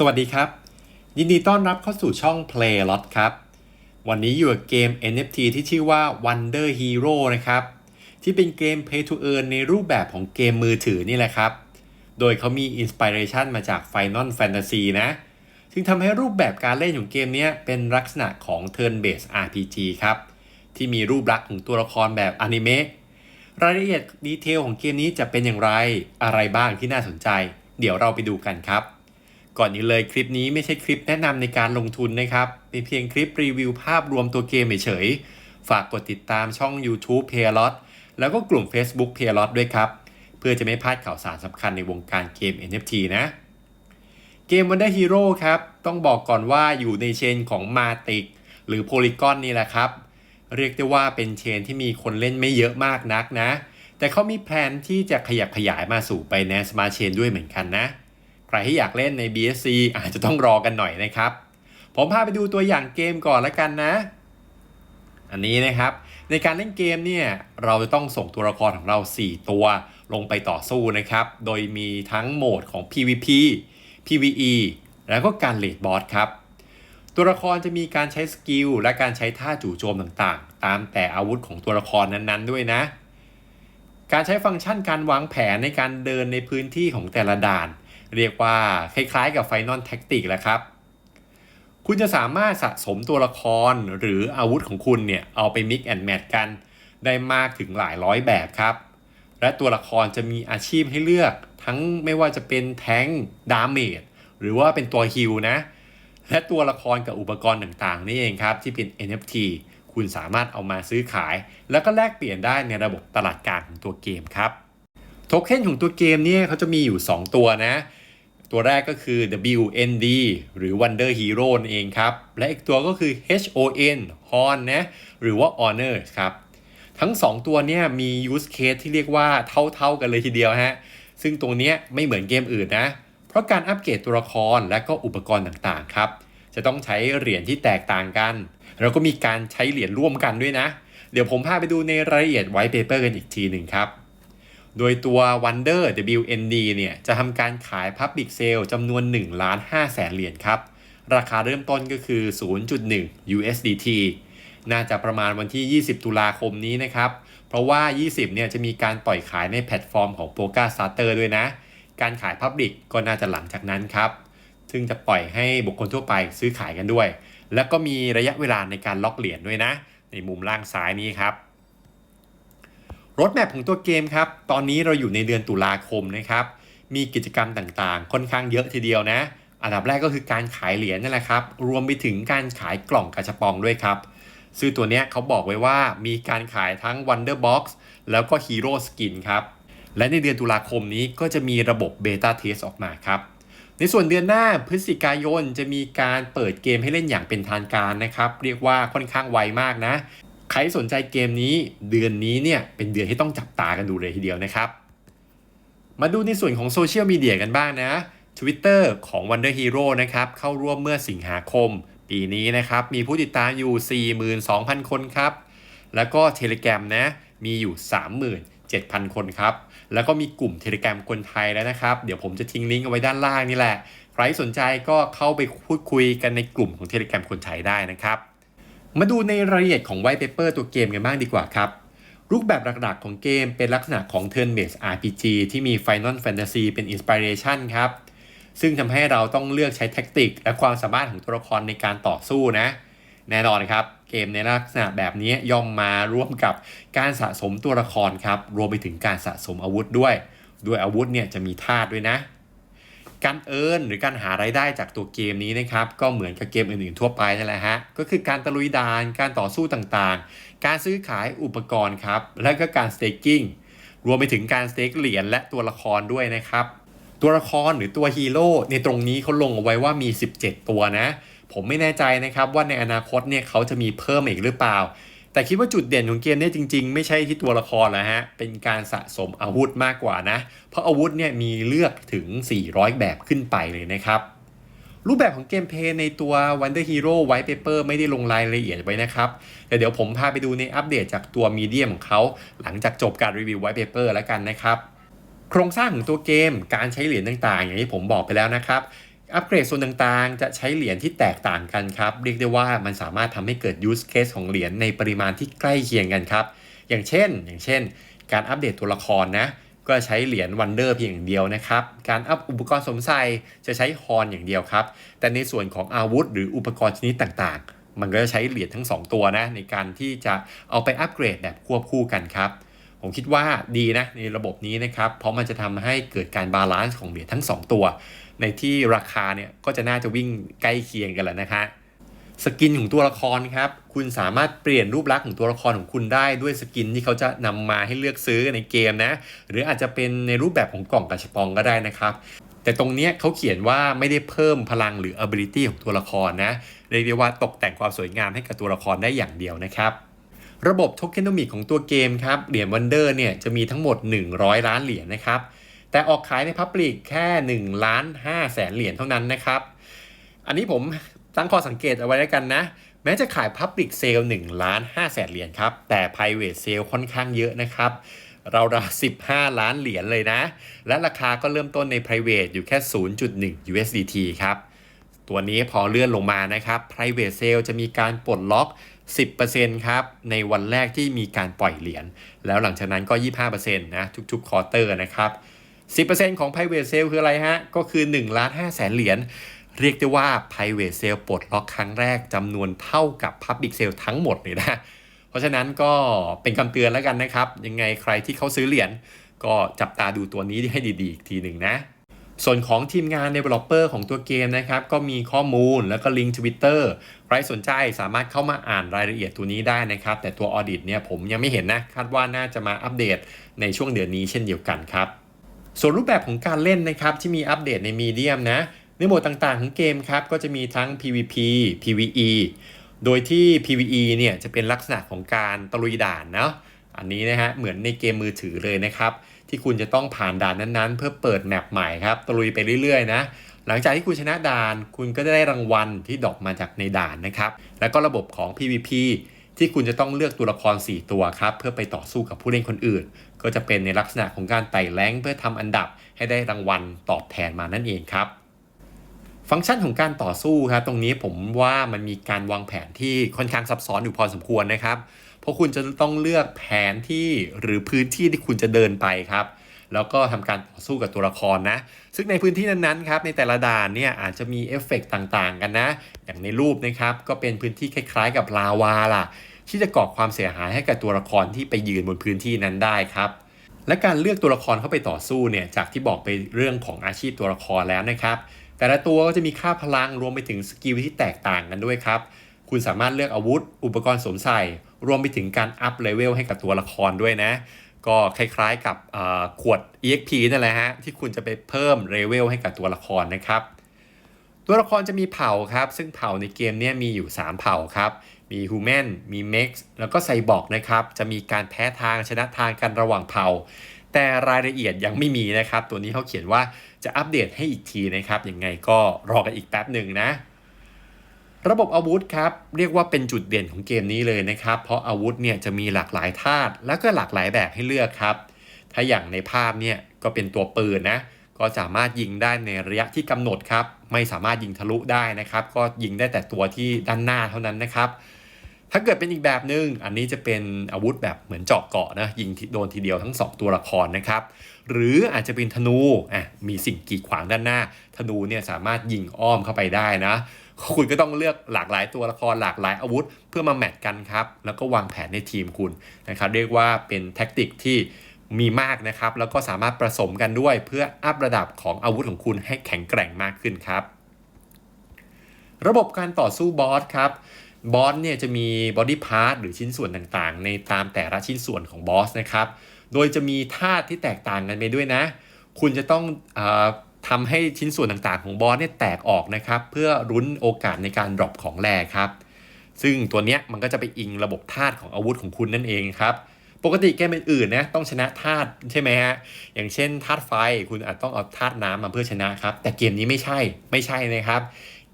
สวัสดีครับ ยินดีต้อนรับเข้าสู่ช่อง Play Lot ครับ วันนี้อยู่กับเกม NFT ที่ชื่อว่า Wonder Hero นะครับ ที่เป็นเกม Play to Earn ในรูปแบบของเกมมือถือนี่แหละครับ โดยเขามีอินสปิเรชันมาจาก Final Fantasy นะ ซึ่งทำให้รูปแบบการเล่นของเกมนี้เป็นลักษณะของ Turn Based RPG ครับ ที่มีรูปลักษณ์ของตัวละครแบบอนิเมะรายละเอียดดีเทลของเกมนี้จะเป็นอย่างไรอะไรบ้างที่น่าสนใจ เดี๋ยวเราไปดูกันครับ ก่อนนี้เลยคลิปนี้ไม่ใช่คลิปแนะนำในการลงทุนนะครับเป็นเพียงคลิปรีวิวภาพรวมตัวเกมเฉยๆฝากกดติดตามช่อง YouTube p a y l o t แล้วก็กลุ่ม Facebook p a y l o t ด้วยครับ เพื่อจะไม่พลาดข่าวสารสำคัญในวงการเกม NFT นะ เกม Wonder Hero ครับ ต้องบอกก่อนว่าอยู่ในเชนของ Matic หรือ Polygon นี่แหละครับ เรียกได้ว่าเป็นเชนที่มีคนเล่นไม่เยอะมากนักนะ แต่เขามีแผนที่จะขยับขยายมาสู่ไปใน Smart Chain ด้วยเหมือนกันนะ ใครที่อยากเล่นใน BSC อาจจะต้องรอกันหน่อยนะครับ ผมพาไปดูตัวอย่างเกมก่อนล้วกันนะ อันนี้นะครับ ในการเล่นเกมเนี่ย เราจะต้องส่งตัวละครของเรา 4 ตัวลงไปต่อสู้นะครับ โดยมีทั้งโหมดของ PVP PVE แล้วก็การเลดบอสครับ ตัวละครจะมีการใช้สกิลและการใช้ท่าจู่โจมต่างๆ ตามแต่อาวุธของตัวละครนั้นๆ ด้วยนะ การใช้ฟังก์ชันการวางแผนในการเดินในพื้นที่ของแต่ละด่าน เรียกว่าคล้ายๆกับ Final Tactic แหละครับ คุณจะสามารถสะสมตัวละครหรืออาวุธของคุณเนี่ย เอาไป Mix and Match กัน ได้มากถึงหลายร้อยแบบครับ และตัวละครจะมีอาชีพให้เลือก ทั้งไม่ว่าจะเป็นแทงดาเมจหรือว่าเป็นตัวฮิลนะและตัวละครกับอุปกรณ์ต่างๆ นี่เองครับ ที่เป็น NFT คุณสามารถเอามาซื้อขาย แล้วก็แลกเปลี่ยนได้ในระบบตลาดกลางของตัวเกมครับ โทเค็นของตัวเกมเนี่ยเขาจะมีอยู่ 2 ตัวนะ ตัวแรกก็คือ WND หรือ Wonder Hero นเองครับ และอีกตัวก็คือ HON Horn นะ หรือว่า Honor ครับ ทั้ง 2 ตัวเนี่ยมี use case ที่เรียกว่าเท่าๆกันเลยทีเดียวฮะ ซึ่งตรงเนี้ยไม่เหมือนเกมอื่นนะ เพราะการอัปเกรดตัวละครและก็อุปกรณ์ต่างๆครับ จะต้องใช้เหรียญที่แตกต่างกัน แล้วก็มีการใช้เหรียญร่วมกันด้วยนะ เดี๋ยวผมพาไปดูในรายละเอียดไว้เปเปอร์กันอีกทีหนึ่งครับ โดยตัว Wonder WND เนี่ยจะทำการขาย Public Sale จำนวน1ล้าน5แสนเหรียญครับ ราคาเริ่มต้นก็คือ 0.1 USDT น่าจะประมาณวันที่ 20 ตุลาคมนี้นะครับ เพราะว่า 20 เนี่ยจะมีการปล่อยขายในแพลตฟอร์มของ p o k a Starter ด้วยนะ การขาย Public ก็น่าจะหลังจากนั้นครับ ซึ่งจะปล่อยให้บุคคลทั่วไปซื้อขายกันด้วย แล้วก็มีระยะเวลาในการล็อกเหรียญด้วยนะ ในมุมล่างซ้ายนี้ครับ รถแมพของตัวเกมครับ ตอนนี้เราอยู่ในเดือนตุลาคมนะครับ มีกิจกรรมต่างๆ ค่อนข้างเยอะทีเดียวนะ อันดับแรกก็คือการขายเหรียญนั่นแหละครับ รวมไปถึงการขายกล่องกระชบปองด้วยครับ ซึ่งตัวเนี้ยเขาบอกไว้ว่ามีการขายทั้ง Wonder Box แล้วก็ Hero Skin ครับ และในเดือนตุลาคมนี้ก็จะมีระบบเบต้าเทสออกมาครับ ในส่วนเดือนหน้าพฤศจิกายนจะมีการเปิดเกมให้เล่นอย่างเป็นทางการนะครับ เรียกว่าค่อนข้างไวมากนะ ใครสนใจเกมนี้เดือนนี้เนี่ยเป็นเดือนที่ต้องจับตากันดูเลยทีเดียวนะครับ มาดูในส่วนของโซเชียลมีเดียกันบ้างนะ Twitter ของ Wonder Hero นะครับเข้าร่วมเมื่อสิงหาคม ปีนี้นะครับมีผู้ติดตามอยู่ 42,000 คนครับ แล้วก็ Telegram นะมีอยู่ 37,000 คนครับ แล้วก็มีกลุ่ม Telegram คนไทยแล้วนะครับ เดี๋ยวผมจะทิ้งลิงก์เอาไว้ด้านล่างนี่แหละ ใครสนใจก็เข้าไปพูดคุยกันในกลุ่มของ Telegram คนไทยได้นะครับ มาดูในรายละเอียดของ White Paper ตัวเกมกันบ้างดีกว่าครับ รูปแบบหลักๆของเกมเป็นลักษณะของ Turn Based RPG ที่มี Final Fantasy เป็น Inspiration ครับ ซึ่งทำให้เราต้องเลือกใช้แท็กติก และความสามารถของตัวละครในการต่อสู้นะ แน่นอนครับ เกมในลักษณะแบบนี้ย่อมมาร่วมกับการสะสมตัวละครครับ รวมไปถึงการสะสมอาวุธด้วย ด้วยอาวุธเนี่ยจะมีธาตุด้วยนะ การเอิร์นหรือการหารายได้จากตัวเกมนี้นะครับก็เหมือนกับเกมอื่นๆทั่วไปนั่นแหละฮะก็คือการตะลุยด่านการต่อสู้ต่างๆ การซื้อขายอุปกรณ์ครับและก็การสเต็กกิ้งรวมไปถึงการสเต็กเหรียญและตัวละครด้วยนะครับตัวละครหรือตัวฮีโร่ในตรงนี้เขาลงเอาไว้ว่ามี 17 ตัวนะ ผมไม่แน่ใจนะครับว่าในอนาคตเนี่ยเขาจะมีเพิ่มอีกหรือเปล่า แต่คิดว่าจุดเด่นของเกมนี่ยจริง ๆ ไม่ใช่ที่ตัวละครแล้วฮะ เป็นการสะสมอาวุธมากกว่านะ เพราะอาวุธเนี่ยมีเลือกถึง 400 แบบขึ้นไปเลยนะครับ รูปแบบของเกมเพย์ในตัว Wonder Hero White Paper ไม่ได้ลงรายละเอียดไว้นะครับ แต่เดี๋ยวผมพาไปดูในอัปเดตจากตัวมีเดียของเขาหลังจากจบการรีวิว White Paper แล้วกันนะครับโครงสร้างของตัวเกม การใช้เหรียญต่างๆ อย่างที่ผมบอกไปแล้วนะครับ อัปเกรดส่วนต่างๆ จะใช้เหรียญที่แตกต่างกันครับ เรียกได้ว่ามันสามารถทำให้เกิด use case ของเหรียญในปริมาณที่ใกล้เคียงกันครับ อย่างเช่น อย่างเช่น การอัปเดตตัวละครนะ ก็ใช้เหรียญวันเดอร์เพียงอย่างเดียวนะครับ การอัพอุปกรณ์สมใส่จะใช้ฮอนอย่างเดียวครับ แต่ในส่วนของอาวุธ หรืออุปกรณ์ชนิดต่างๆ มันก็จะใช้เหรียญทั้ง 2 ตัวนะในการที่จะเอาไปอัปเกรดแบบควบคู่กันครับ ผมคิดว่าดีนะในระบบนี้นะครับ เพราะมันจะทำให้เกิดการบาลานซ์ของเหรียญทั้ง 2 ตัว ในที่ราคาเนี่ยก็จะน่าจะวิ่งใกล้เคียงกันแล้วนะคะสกินของตัวละครครับ คุณสามารถเปลี่ยนรูปลักษณ์ของตัวละครของคุณได้ด้วยสกินที่เขาจะนำมาให้เลือกซื้อในเกมนะ หรืออาจจะเป็นในรูปแบบของกล่องกระชปองก็ได้นะครับ แต่ตรงนี้เขาเขียนว่าไม่ได้เพิ่มพลังหรือ ability ของตัวละครนะเรียกได้ว่าตกแต่งความสวยงามให้กับตัวละครได้อย่างเดียวนะครับ ระบบโทเคนโนมิกของตัวเกมครับเหรียญวันเดอร์เนี่ยจะมีทั้งหมด 100 ล้านเหรียญนะครับ แต่ออกขายในพับลิกแค่1ล้าน5แสนเหรียญเท่านั้นนะครับ อันนี้ผมตั้งข้อสังเกตเอาไว้แล้วกันนะ แม้จะขาย Public Sale 1ล้าน5แสนเหรียญครับ แต่ Private Sale ค่อนข้างเยอะนะครับเรารา15 ล้านเหรียญเลยนะ และราคาก็เริ่มต้นใน Private อยู่แค่ 0.1 USDT ครับ ตัวนี้พอเลื่อนลงมานะครับ private sale จะมีการปลดล็อก 10%ครับ ในวันแรกที่มีการปล่อยเหรียญ แล้วหลังจากนั้นก็ 25%นะทุกๆ ควอเตอร์นะครับ 10%ของ private sale คืออะไรฮะ ก็คือ1ล้าน5แสนเหรียญ เรียกได้ว่า private sale ปลดล็อกครั้งแรกจำนวนเท่ากับ public sale ทั้งหมดเลยนะ เพราะฉะนั้นก็เป็นคำเตือนแล้วกันนะครับ ยังไงใครที่เขาซื้อเหรียญก็จับตาดูตัวนี้ให้ดีๆ อีกทีหนึ่งนะ ส่วนของทีมงาน Developer ของตัวเกมนะครับ ก็มีข้อมูลแล้วก็ลิงก์ Twitter ใครสนใจสามารถเข้ามาอ่านรายละเอียดตัวนี้ได้นะครับ แต่ตัว Audit เนี่ยผมยังไม่เห็นนะ คาดว่าน่าจะมาอัปเดตในช่วงเดือนนี้เช่นเดียวกันครับ ส่วนรูปแบบของการเล่นนะครับ ที่มีอัปเดตในมีเดียมนะในโหมดต่างๆของเกมครับ ก็จะมีทั้ง PVP PVE โดยที่ PVE เนี่ยจะเป็นลักษณะของการตะลุยด่านเนาะอันนี้นะฮะเหมือนในเกมมือถือเลยนะครับ ที่คุณจะต้องผ่านด่านนั้นๆ เพื่อเปิดแมปใหม่ครับตลุยไปเรื่อยๆนะหลังจากที่คุณชนะด่านคุณก็จะได้รางวัลที่ดอกมาจากในด่านนะครับ แล้วก็ระบบของ PVP ที่คุณจะต้องเลือกตัวละคร 4 ตัวครับ เพื่อไปต่อสู้กับผู้เล่นคนอื่น ก็จะเป็นในลักษณะของการไต่แรงเพื่อทำอันดับให้ได้รางวัลตอบแทนมานั่นเองครับ ฟังก์ชันของการต่อสู้ครับตรงนี้ผมว่ามันมีการวางแผนที่ค่อนข้างซับซ้อนอยู่พอสมควรนะครับ เพราะคุณจะต้องเลือกแผนที่หรือพื้นที่ที่คุณจะเดินไปครับแล้วก็ทำการต่อสู้กับตัวละครนะ ซึ่งในพื้นที่นั้นๆครับในแต่ละด่านเนี่ยอาจจะมีเอฟเฟกต์ต่างๆ กันนะ อย่างในรูปนะครับก็เป็นพื้นที่คล้ายๆ กับลาวาล่ะ ที่จะก่อความเสียหายให้กับตัวละครที่ไปยืนบนพื้นที่นั้นได้ครับ และการเลือกตัวละครเข้าไปต่อสู้เนี่ยจากที่บอกไปเรื่องของอาชีพตัวละครแล้วนะครับ แต่ละตัวก็จะมีค่าพลังรวมไปถึงสกิลที่แตกต่างกันด้วยครับ คุณสามารถเลือกอาวุธ อุปกรณ์สวมใส่ รวมไปถึงการอัพเลเวลให้กับตัวละครด้วยนะ ก็คล้ายๆกับขวด EXP นั่นแหละฮะ ที่คุณจะไปเพิ่มเลเวลให้กับตัวละครนะครับ ตัวละครจะมีเผ่าครับ ซึ่งเผ่าในเกมนี้มีอยู่ 3 เผ่าครับ มีฮูแมนมีเม็กซ์แล้วก็ไซบอร์กนะครับ จะมีการแพ้ทางชนะทางกันระหว่างเผ่า แต่รายละเอียดยังไม่มีนะครับ ตัวนี้เขาเขียนว่าจะอัปเดตให้อีกทีนะครับ ยังไงก็รอกันอีกแป๊บหนึ่งนะ ระบบอาวุธครับเรียกว่าเป็นจุดเด่นของเกมนี้เลยนะครับ เพราะอาวุธเนี่ยจะมีหลากหลายธาตุและก็หลากหลายแบบให้เลือกครับ ถ้าอย่างในภาพเนี่ยก็เป็นตัวปืนนะก็สามารถยิงได้ในระยะที่กำหนดครับ ไม่สามารถยิงทะลุได้นะครับ ก็ยิงได้แต่ตัวที่ด้านหน้าเท่านั้นนะครับ ถ้าเกิดเป็นอีกแบบหนึง่งอันนี้จะเป็นอาวุธแบบเหมือนเจาะเกาะนะยิงโดนทีเดียวทั้ง 2 ตัวละครนะครับ หรืออาจจะเป็นธนูอะมีสิ่งกีดขวางด้านหน้า ธนูเนี่ยสามารถยิงอ้อมเข้าไปได้นะคุณก็ต้องเลือกหลากหลายตัวละครหลากหลายอาวุธ เพื่อมาแมทกันครับ แล้วก็วางแผนในทีมคุณนะครับ เรียกว่าเป็นแท็กติกที่มีมากนะครับ แล้วก็สามารถผสมกันด้วยเพื่ออัพระดับของอาวุธของคุณให้แข็งแกร่งมากขึ้นครับ ระบบการต่อสู้บอสครับ บอสเนี่ยจะมีบอดี้พาร์ทหรือชิ้นส่วนต่างๆ ในตามแต่ละชิ้นส่วนของบอสนะครับ โดยจะมีธาตุที่แตกต่างกันไปด้วยนะ คุณจะต้องออทำให้ชิ้นส่วนต่างๆ ของบอสเนี่ยแตกออกนะครับ เพื่อรุ้นโอกาสในการดรอปของแร่ครับ ซึ่งตัวเนี้ยมันก็จะไปอิงระบบธาตุของอาวุธของคุณนั่นเองครับ ปกติเกมอื่นๆนะต้องชนะธาตุใช่ไหมฮะ อย่างเช่นธาตุไฟคุณอาจต้องเอาธาตุน้ำมาเพื่อชนะครับ แต่เกมนี้ไม่ใช่ไม่ใช่นะครับ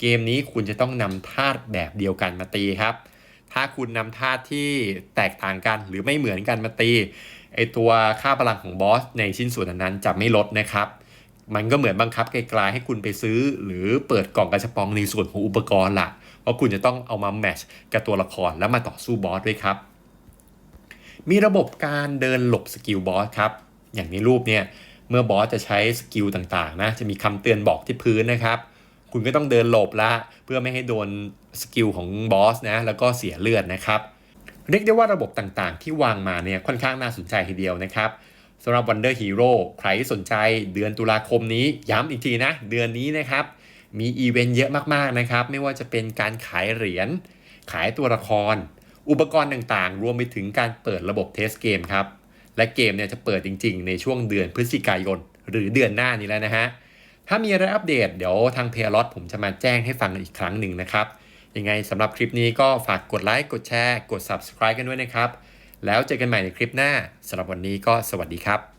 เกมนี้คุณจะต้องนำธาตุแบบเดียวกันมาตีครับ ถ้าคุณนำธาตุที่แตกต่างกันหรือไม่เหมือนกันมาตีไอตัวค่าพลังของบอสในชิ้นส่วนนั้นจะไม่ลดนะครับ มันก็เหมือนบังคับไกลๆให้คุณไปซื้อ หรือเปิดกล่องกระชับปองในส่วนของอุปกรณ์ล่ะเพราะคุณจะต้องเอามาแมชกับตัวละครแล้วมาต่อสู้บอสด้วยครับ มีระบบการเดินหลบสกิลบอสครับ อย่างในรูปเนี่ยเมื่อบอสจะใช้สกิลต่างๆนะจะมีคำเตือนบอกที่พื้นนะครับ คุณก็ต้องเดินหลบละ เพื่อไม่ให้โดนสกิลของบอสนะ แล้วก็เสียเลือดนะครับ เรียกได้ว่าระบบต่างๆ ที่วางมาเนี่ยค่อนข้างน่าสนใจทีเดียวนะครับสำหรับ Wonder Hero ใครที่สนใจเดือนตุลาคมนี้ย้ำอีกทีนะ เดือนนี้นะครับ มีอีเวนต์เยอะมากๆนะครับ ไม่ว่าจะเป็นการขายเหรียญ ขายตัวละคร อุปกรณ์ต่างๆ รวมไปถึงการเปิดระบบเทสเกมครับ และเกมเนี่ยจะเปิดจริงๆ ในช่วงเดือนพฤศจิกายน หรือเดือนหน้านี้แล้วนะฮะ ถ้ามีอะไรอัปเดตเดี๋ยวทางเพล o t ผมจะมาแจ้งให้ฟังอีกครั้งหนึ่งนะครับ ยังไงสำหรับคลิปนี้ก็ฝากกดไลค์กดแชร์ กด Subscribe กันด้วยนะครับ แล้วเจอกันใหม่ในคลิปหน้าสำหรับวันนี้ก็สวัสดีครับ